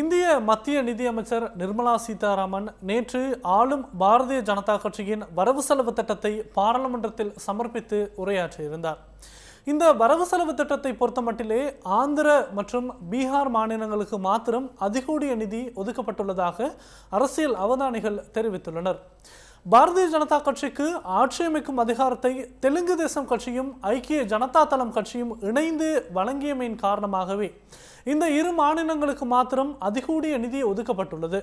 இந்திய மத்திய நிதியமைச்சர் நிர்மலா சீதாராமன் நேற்று ஆளும் பாரதிய ஜனதா கட்சியின் வரவு செலவு திட்டத்தை பாராளுமன்றத்தில் சமர்ப்பித்து உரையாற்றியிருந்தார். இந்த வரவு செலவு திட்டத்தை பொறுத்தமட்டிலே ஆந்திர மற்றும் பீகார் மாநிலங்களுக்கு மாத்திரம் அதிகூடிய நிதி ஒதுக்கப்பட்டுள்ளதாக அரசியல் அவதானிகள் தெரிவித்துள்ளனர். பாரதிய ஜனதா கட்சிக்கு ஆட்சியமைக்கும் அதிகாரத்தை தெலுங்கு தேசம் கட்சியும் ஐக்கிய ஜனதா தளம் கட்சியும் இணைந்து வழங்கியமையின் காரணமாகவே இந்த இரு மாநிலங்களுக்கு மாத்திரம் அதிகூடிய நிதி ஒதுக்கப்பட்டுள்ளது.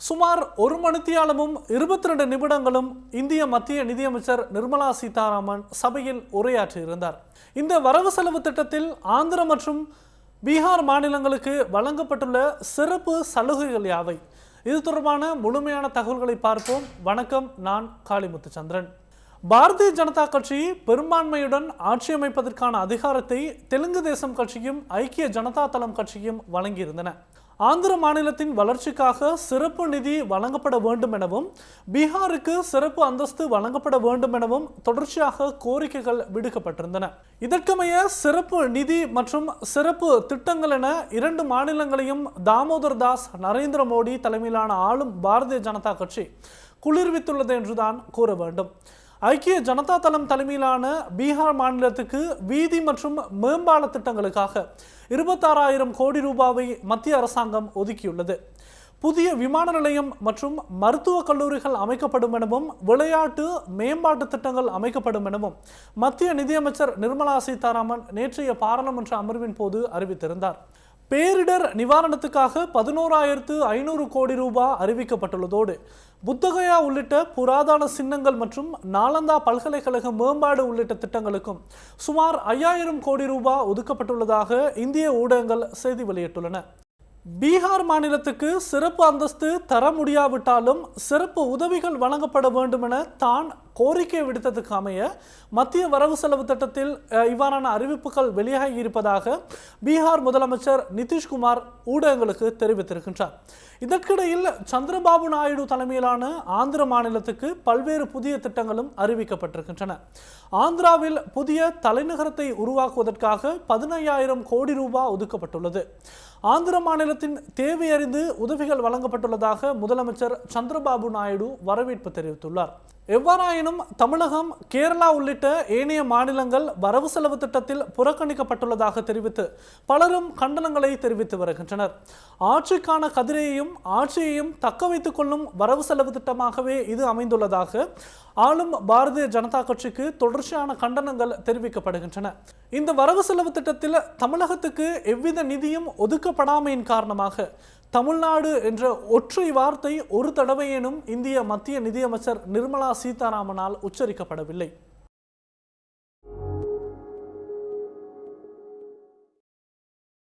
சுமார் ஒரு மணித்தியாலமும் இருபத்தி ரெண்டு நிமிடங்களும் இந்திய மத்திய நிதியமைச்சர் நிர்மலா சீதாராமன் சபையில் உரையாற்றியிருந்தார். இந்த வரவு செலவு திட்டத்தில் ஆந்திர மற்றும் பீகார் மாநிலங்களுக்கு வழங்கப்பட்டுள்ள சிறப்பு சலுகைகள் யாவை? இது தொடர்பான முழுமையான தகவல்களை பார்ப்போம். வணக்கம் நான் காளிமுத்துச்சந்திரன். பாரதிய ஜனதா கட்சி பெரும்பான்மையுடன் ஆட்சி அமைப்பதற்கான அதிகாரத்தை தெலுங்கு தேசம் கட்சியும் ஐக்கிய ஜனதா தளம் கட்சியும் வழங்கியிருந்தன. ஆந்திர மாநிலத்தின் வளர்ச்சிக்காக சிறப்பு நிதி வழங்கப்பட வேண்டும் எனவும் பீகாருக்கு சிறப்பு அந்தஸ்து வழங்கப்பட வேண்டும் எனவும் தொடர்ச்சியாக கோரிக்கைகள் விடுக்கப்பட்டிருந்தன. இதற்கமைய சிறப்பு நிதி மற்றும் சிறப்பு திட்டங்கள் என இரண்டு மாநிலங்களையும் தாமோதர் தாஸ் நரேந்திர மோடி தலைமையிலான ஆளும் பாரதிய ஜனதா கட்சி குளிர்வித்துள்ளது என்றுதான் கூற வேண்டும். ஐக்கிய ஜனதா தளம் தலைமையிலான பீகார் மாநிலத்துக்கு வீதி மற்றும் மேம்பால திட்டங்களுக்காக இருபத்தாறாயிரம் கோடி ரூபாவை மத்திய அரசாங்கம் ஒதுக்கியுள்ளது. புதிய விமான நிலையம் மற்றும் மருத்துவக் கல்லூரிகள் அமைக்கப்படும் எனவும் விளையாட்டு மேம்பாட்டு திட்டங்கள் அமைக்கப்படும் எனவும் மத்திய நிதியமைச்சர் நிர்மலா சீதாராமன் நேற்றைய பாராளுமன்ற அமர்வின் போது அறிவித்திருந்தார். பேரிடர் நிவாரணத்துக்காக பதினோராயிரத்து ஐநூறு கோடி ரூபாய் அறிவிக்கப்பட்டுள்ளதோடு புத்தகயா உள்ளிட்ட புராதன சின்னங்கள் மற்றும் நாலந்தா பல்கலைக்கழக மேம்பாடு உள்ளிட்ட திட்டங்களுக்கும் சுமார் ஐயாயிரம் கோடி ரூபாய் ஒதுக்கப்பட்டுள்ளதாக இந்திய ஊடகங்கள் செய்தி வெளியிட்டுள்ளன. பீகார் மாநிலத்துக்கு சிறப்பு அந்தஸ்து தர முடியாவிட்டாலும் சிறப்பு உதவிகள் வழங்கப்பட வேண்டும் என தான் கோரிக்கை விடுத்ததுக்கு அமைய மத்திய வரவு செலவு திட்டத்தில் இவ்வாறான அறிவிப்புகள் வெளியாகி இருப்பதாக பீகார் முதலமைச்சர் நிதிஷ்குமார் ஊடகங்களுக்கு தெரிவித்திருக்கின்றார். இதற்கிடையில் சந்திரபாபு நாயுடு தலைமையிலான ஆந்திர மாநிலத்துக்கு பல்வேறு புதிய திட்டங்களும் அறிவிக்கப்பட்டிருக்கின்றன. ஆந்திராவில் புதிய தலைநகரத்தை உருவாக்குவதற்காக பதினையாயிரம் கோடி ரூபாய் ஒதுக்கப்பட்டுள்ளது. ஆந்திர மாநிலத்தின் தேவையறிந்து உதவிகள் வழங்கப்பட்டுள்ளதாக முதலமைச்சர் சந்திரபாபு நாயுடு வரவேற்பு தெரிவித்துள்ளார். எவ்வாறாயினும் தமிழகம் கேரளா உள்ளிட்ட ஏனைய மாநிலங்கள் வரவு செலவு திட்டத்தில் புறக்கணிக்கப்பட்டுள்ளதாக தெரிவித்து பலரும் கண்டனங்களை தெரிவித்து வருகின்றனர். ஆட்சிக்கான கதிரையையும் ஆட்சியையும் தக்க வைத்துக் கொள்ளும் வரவு செலவு திட்டமாகவே இது அமைந்துள்ளதாக ஆளும் பாரதிய ஜனதா கட்சிக்கு தொடர்ச்சியான கண்டனங்கள் தெரிவிக்கப்படுகின்றன. இந்த வரவு செலவு திட்டத்தில் தமிழகத்துக்கு எவ்வித நிதியும் ஒதுக்கப்படாமையின் காரணமாக தமிழ்நாடு என்ற ஒற்றை வார்த்தை ஒரு தடவையேனும் இந்திய மத்திய நிதியமைச்சர் நிர்மலா சீதாராமனால் உச்சரிக்கப்படவில்லை.